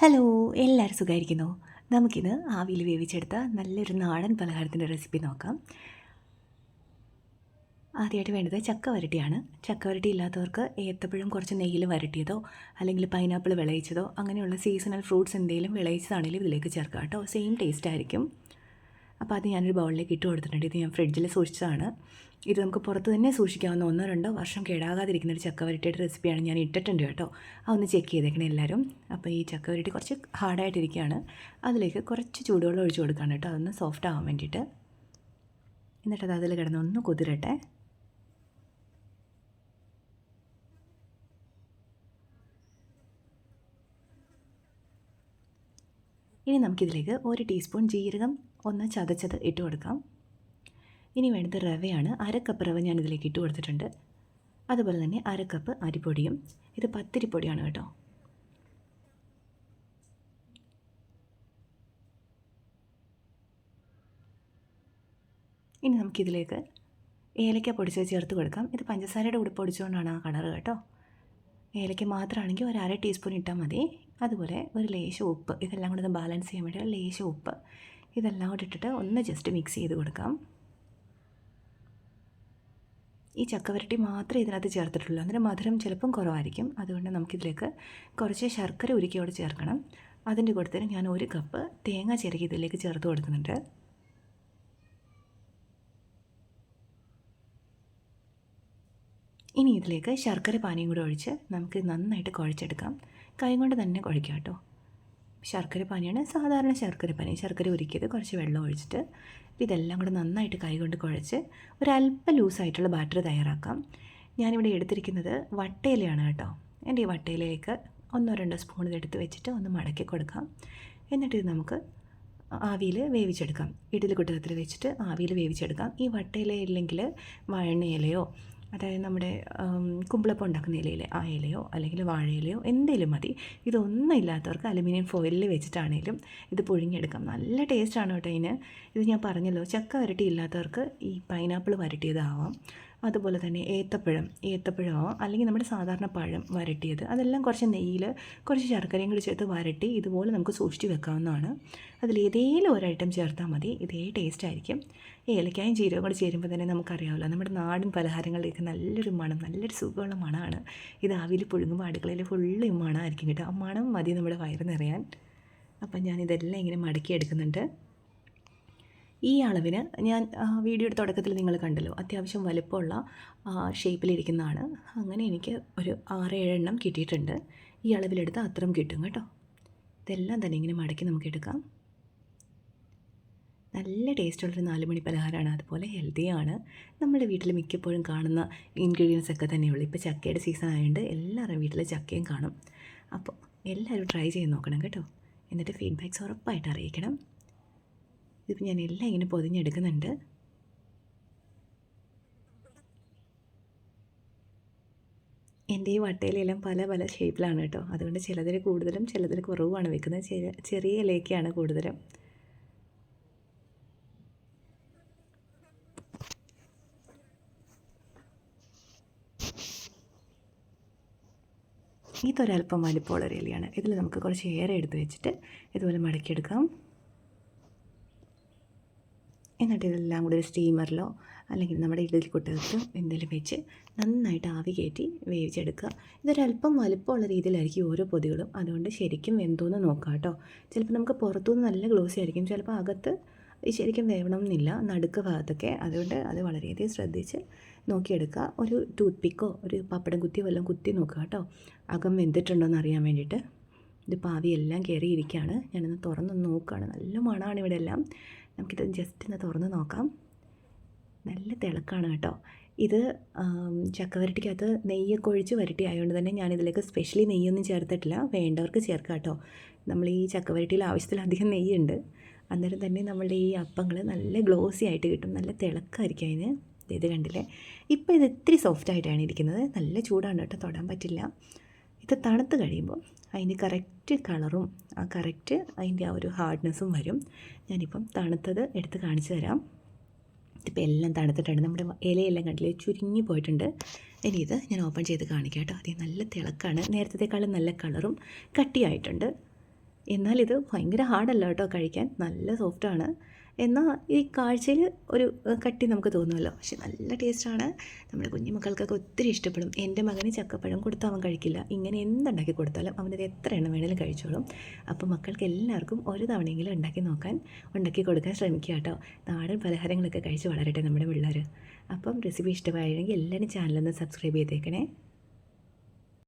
Hello എല്ലാവരും സുഖമായിരിക്കുന്നു നമുക്കിന്ന് ആവിയിൽ വേവിച്ചെടുത്ത നല്ലൊരു നാടൻ പലഹാരത്തിന്റെ റെസിപ്പി നോക്കാം. ആദ്യമായിട്ട് വേണ്ടത് ചക്ക വരട്ടിയാണ്. ചക്ക വരട്ടി ഇല്ലാത്തവർക്ക് ഏത്തപ്പഴം കുറച്ച് നെയ്യിൽ വരട്ടിയതോ അല്ലെങ്കിൽ പൈനാപ്പിൾ വിളയിച്ചതോ അങ്ങനെയുള്ള സീസണൽ ഫ്രൂട്ട്സ് എന്തെങ്കിലും വിളയിച്ചതാണെങ്കിലും ഇതിലേക്ക് ചേർക്കാം കേട്ടോ. സെയിം ടേസ്റ്റ് ആയിരിക്കും. അപ്പോൾ അത് ഞാനൊരു ബൗളിലേക്ക് ഇട്ട് കൊടുത്തിട്ടുണ്ട്. ഇത് ഞാൻ ഫ്രിഡ്ജിൽ സൂക്ഷിച്ചതാണ്. ഇത് നമുക്ക് പുറത്ത് തന്നെ സൂക്ഷിക്കാവുന്ന ഒന്നോ രണ്ടോ വർഷം കേടാകാതിരിക്കുന്ന ഒരു ചക്കവരട്ടിയുടെ റെസിപ്പിയാണ് ഞാൻ ഇട്ടിട്ടുണ്ട് കേട്ടോ. ആ ഒന്ന് ചെക്ക് ചെയ്തേക്കണേ എല്ലാവരും. അപ്പോൾ ഈ ചക്കവരട്ടി കുറച്ച് ഹാർഡായിട്ടിരിക്കുകയാണ് അതിലേക്ക് കുറച്ച് ചൂടുവെള്ളം ഒഴിച്ചു കൊടുക്കാണ് കേട്ടോ. അതൊന്ന് സോഫ്റ്റ് ആവാൻ വേണ്ടിയിട്ട്. എന്നിട്ടത് അതിൽ കിടന്ന് ഒന്ന് കുതിരട്ടെ. ഇനി നമുക്കിതിലേക്ക് ഒരു ടീസ്പൂൺ ജീരകം ഒന്ന് ചതച്ചത് ഇട്ട് കൊടുക്കാം. ഇനി വേണ്ടത് റവയാണ്. അര കപ്പ് റവ ഞാൻ ഇതിലേക്ക് ഇട്ട് കൊടുത്തിട്ടുണ്ട്. അതുപോലെ തന്നെ അര കപ്പ് അരിപ്പൊടിയും. ഇത് പത്തിരിപ്പൊടിയാണ് കേട്ടോ. ഇനി നമുക്കിതിലേക്ക് ഏലക്ക പൊടിച്ച് ചേർത്ത് കൊടുക്കാം. ഇത് പഞ്ചസാരയുടെ കൂടെ പൊടിച്ചുകൊണ്ടാണ് ആ കളർ കേട്ടോ. ഏലക്ക മാത്രമാണെങ്കിൽ ഒരു അര ടീസ്പൂൺ ഇട്ടാൽ മതി. അതുപോലെ ഒരു ലേശം ഉപ്പ്. ഇതെല്ലാം കൂടെ ഒന്ന് ബാലൻസ് ചെയ്യാൻ വേണ്ടി ലേശം ഉപ്പ്. ഇതെല്ലാം കൂടെ ഇട്ടിട്ട് ഒന്ന് ജസ്റ്റ് മിക്സ് ചെയ്ത് കൊടുക്കാം. ഈ ചക്കവരട്ടി മാത്രമേ ഇതിനകത്ത് ചേർത്തിട്ടുള്ളൂ. അന്നേരം മധുരം ചിലപ്പം കുറവായിരിക്കും. അതുകൊണ്ട് നമുക്കിതിലേക്ക് കുറച്ച് ശർക്കര ഉരുക്കിയോടെ ചേർക്കണം. അതിന്റെ കൂട്ടത്തിൽ ഞാൻ ഒരു കപ്പ് തേങ്ങ ചിരകി ഇതിലേക്ക് ചേർത്ത് കൊടുക്കുന്നുണ്ട്. ഇനി ഇതിലേക്ക് ശർക്കര പാനിയും കൂടെ ഒഴിച്ച് നമുക്ക് നന്നായിട്ട് കുഴച്ചെടുക്കാം. കൈ കൊണ്ട് തന്നെ കുഴയ്ക്കാം കേട്ടോ. ശർക്കര പാനിയാണ്. സാധാരണ ശർക്കര പാനി. ശർക്കര ഉരുക്കിയത് കുറച്ച് വെള്ളം ഒഴിച്ചിട്ട് ഇതെല്ലാം കൂടെ നന്നായിട്ട് കൈ കൊണ്ട് കുഴച്ച് ഒരല്പം ലൂസായിട്ടുള്ള ബാറ്റർ തയ്യാറാക്കാം. ഞാനിവിടെ എടുത്തിരിക്കുന്നത് വട്ടയിലയാണ് കേട്ടോ. എന്റെ ഈ വട്ടയിലേക്ക് ഒന്നോ രണ്ടോ സ്പൂൺ എടുത്ത് വെച്ചിട്ട് ഒന്ന് മടക്കി കൊടുക്കാം. എന്നിട്ട് ഇത് നമുക്ക് ആവിയിൽ വേവിച്ചെടുക്കാം. ഇഡലി കുട്ടകത്തിൽ വെച്ചിട്ട് ആവിയിൽ വേവിച്ചെടുക്കാം. ഈ വട്ടയില ഇല്ലെങ്കിൽ വഴണ ഇലയോ അതായത് നമ്മുടെ കുമ്പിളപ്പം ഉണ്ടാക്കുന്ന ഇലയിലെ ആ ഇലയോ അല്ലെങ്കിൽ വാഴയിലയോ എന്തെങ്കിലും മതി. ഇതൊന്നും ഇല്ലാത്തവർക്ക് അലുമിനിയം ഫോയിലിൽ വെച്ചിട്ടാണെങ്കിലും ഇത് പുഴുങ്ങിയെടുക്കാം. നല്ല ടേസ്റ്റാണ് കേട്ടോ ഇതിന്. ഇത് ഞാൻ പറഞ്ഞല്ലോ ചക്ക വരട്ടി ഇല്ലാത്തവർക്ക് ഈ പൈനാപ്പിൾ വരട്ടിയതാവാം. അതുപോലെ തന്നെ ഏത്തപ്പഴം ഏത്തപ്പഴമോ അല്ലെങ്കിൽ നമ്മുടെ സാധാരണ പഴം വരട്ടിയത്. അതെല്ലാം കുറച്ച് നെയ്യിൽ കുറച്ച് ശർക്കരയും കൂടി ചേർത്ത് വരട്ടി ഇതുപോലെ നമുക്ക് സൂക്ഷിച്ച് വെക്കാവുന്നതാണ്. അതിൽ ഏതെങ്കിലും ഒരു ഐറ്റം ചേർത്താൽ മതി. ഇതേ ടേസ്റ്റ് ആയിരിക്കും. ഏലക്കായും ജീരകം കൂടി ചേരുമ്പോൾ തന്നെ നമുക്കറിയാമല്ലോ നമ്മുടെ നാടൻ പലഹാരങ്ങളിലേക്ക് നല്ലൊരു മണം നല്ലൊരു സുഖമുള്ള മണമാണ് ഇത് ആവിയിൽ പുഴുങ്ങുമ്പോൾ അടുക്കളയിൽ ഫുള്ള് മണമായിരിക്കും കേട്ടോ. ആ മണം മതി നമ്മുടെ വയറ് നിറയാൻ. അപ്പം ഞാനിതെല്ലാം ഇങ്ങനെ മടക്കി എടുക്കുന്നുണ്ട്. ഈ അളവിന് ഞാൻ വീഡിയോയുടെ തുടക്കത്തിൽ നിങ്ങൾ കണ്ടല്ലോ അത്യാവശ്യം വലുപ്പമുള്ള ഷേപ്പിലിരിക്കുന്നതാണ്. അങ്ങനെ എനിക്ക് ഒരു ആറ് ഏഴെണ്ണം കിട്ടിയിട്ടുണ്ട്. ഈ അളവിലെടുത്ത് അത്രയും കിട്ടും കേട്ടോ. ഇതെല്ലാം തന്നെ ഇങ്ങനെ മടക്കി നമുക്ക് എടുക്കാം. നല്ല ടേസ്റ്റുള്ളൊരു നാല് മണി പലഹാരമാണ്. അതുപോലെ ഹെൽത്തിയാണ്. നമ്മുടെ വീട്ടിൽ മിക്കപ്പോഴും കാണുന്ന ഇൻഗ്രീഡിയൻസ് ഒക്കെ തന്നെയുള്ളൂ. ഇപ്പോൾ ചക്കയുടെ സീസൺ ആയതുകൊണ്ട് എല്ലാവരും വീട്ടിൽ ചക്കയും കാണും. അപ്പോൾ എല്ലാവരും ട്രൈ ചെയ്ത് നോക്കണം കേട്ടോ. എന്നിട്ട് ഫീഡ്ബാക്ക്സ് ഉറപ്പായിട്ട് അറിയിക്കണം. ഇതിപ്പോൾ ഞാൻ എല്ലാം ഇങ്ങനെ പൊതിഞ്ഞെടുക്കുന്നുണ്ട്. എന്റെ ഈ വട്ടയിലെല്ലാം പല പല ഷേപ്പിലാണ് കേട്ടോ. അതുകൊണ്ട് ചിലതിൽ കൂടുതലും ചിലതിൽ കുറവുമാണ് വെക്കുന്നത്. ചെറിയ ഇലയൊക്കെയാണ് കൂടുതലും. ഇതൊരല്പം വലിപ്പമുള്ള ഒരു ഇലയാണ് ഇതിൽ നമുക്ക് കുറച്ച് ഏറെ എടുത്ത് വെച്ചിട്ട് ഇതുപോലെ മടക്കിയെടുക്കാം. എന്നിട്ട് ഇതെല്ലാം കൂടി ഒരു സ്റ്റീമറിലോ അല്ലെങ്കിൽ നമ്മുടെ ഇഡലി കുട്ടകത്തിലോ എന്തെങ്കിലും വെച്ച് നന്നായിട്ട് ആവി കയറ്റി വേവിച്ചെടുക്കുക. ഇതൊരല്പം വലുപ്പമുള്ള രീതിയിലായിരിക്കും ഓരോ പൊതികളും. അതുകൊണ്ട് ശരിക്കും എന്തോന്ന് നോക്കാം കേട്ടോ. ചിലപ്പോൾ നമുക്ക് പുറത്തുനിന്ന് നല്ല ഗ്ലോസി ആയിരിക്കും. ചിലപ്പോൾ അകത്ത് ശരിക്കും വേവണം എന്നില്ല നടുക്ക് ഭാഗത്തൊക്കെ. അതുകൊണ്ട് അത് വളരെയധികം ശ്രദ്ധിച്ച് നോക്കിയെടുക്കുക. ഒരു ടൂത്ത് പിക്കോ ഒരു പപ്പടം കുത്തിയോ വല്ലതും കുത്തി നോക്കുക കേട്ടോ. അകം വെന്തിട്ടുണ്ടോ എന്ന് അറിയാൻ വേണ്ടിയിട്ട്. ഇത് പാവിയെല്ലാം കയറിയിരിക്കുകയാണ്. ഞാനൊന്ന് തുറന്ന് നോക്കുകയാണ്. നല്ല മണമാണ് ഇവിടെ എല്ലാം നമുക്കിത് ജസ്റ്റ് ഒന്ന് തുറന്ന് നോക്കാം. നല്ല തിളക്കാണ് കേട്ടോ. ഇത് ചക്കവരട്ടിക്കകത്ത് നെയ്യൊക്കെ ഒഴിച്ച് വരട്ടി ആയതുകൊണ്ട് തന്നെ ഞാനിതിലേക്ക് സ്പെഷ്യലി നെയ്യൊന്നും ചേർത്തിട്ടില്ല. വേണ്ടവർക്ക് ചേർക്കാം കേട്ടോ. നമ്മൾ ഈ ചക്കവരട്ടിയിൽ ആവശ്യത്തിലധികം നെയ്യുണ്ട്. അന്നേരം തന്നെ നമ്മളുടെ ഈ അപ്പങ്ങൾ നല്ല ഗ്ലോസി ആയിട്ട് കിട്ടും നല്ല തിളക്കമായിരിക്കും അതിന്. ഇത് കണ്ടില്ലേ? ഇപ്പോൾ ഇത് ഇത്തിരി സോഫ്റ്റ് ആയിട്ടാണ് ഇരിക്കുന്നത്. നല്ല ചൂടാണ് കേട്ടോ തൊടാൻ പറ്റില്ല. ഇത് തണുത്ത് കഴിയുമ്പോൾ അതിന് കറക്റ്റ് കളറും ആ കറക്റ്റ് അതിന്റെ ആ ഒരു ഹാർഡ്നെസ്സും വരും. ഞാനിപ്പം തണുത്തത് എടുത്ത് കാണിച്ചു തരാം. ഇതിപ്പോൾ എല്ലാം തണുത്തിട്ടുണ്ട്. നമ്മുടെ ഇലയെല്ലാം കണ്ടില്ലേ? ചുരുങ്ങി പോയിട്ടുണ്ട്. ഇനി ഇത് ഞാൻ ഓപ്പൺ ചെയ്ത് കാണിക്കാം കേട്ടോ. അതേ നല്ല തിളക്കാണ്. നേരത്തേക്കാളും നല്ല കളറും കട്ടിയായിട്ടുണ്ട്. എന്നാൽ ഇത് ഭയങ്കര ഹാർഡല്ല കേട്ടോ കഴിക്കാൻ. നല്ല സോഫ്റ്റാണ്. എന്നാൽ ഈ കാഴ്ചയിൽ ഒരു കട്ടി നമുക്ക് തോന്നുമല്ലോ. പക്ഷെ നല്ല ടേസ്റ്റാണ്. നമ്മുടെ കുഞ്ഞു മക്കൾക്കൊക്കെ ഒത്തിരി ഇഷ്ടപ്പെടും. എന്റെ മകന് ചക്കപ്പഴം കൊടുത്താൽ അവൻ കഴിക്കില്ല. ഇങ്ങനെ എന്തുണ്ടാക്കി കൊടുത്താലും അവനത് എത്ര എണ്ണം വേണേലും കഴിച്ചോളും. അപ്പോൾ മക്കൾക്ക് എല്ലാവർക്കും ഒരു തവണയെങ്കിലും ഉണ്ടാക്കി നോക്കാൻ ഉണ്ടാക്കി കൊടുക്കാൻ ശ്രമിക്കുക കേട്ടോ. നാടൻ പലഹാരങ്ങളൊക്കെ കഴിച്ച് വളരട്ടെ നമ്മുടെ പിള്ളേർ അപ്പം റെസിപ്പി ഇഷ്ടമായെങ്കിൽ എല്ലാവരും ചാനലൊന്ന് സബ്സ്ക്രൈബ് ചെയ്തേക്കണേ.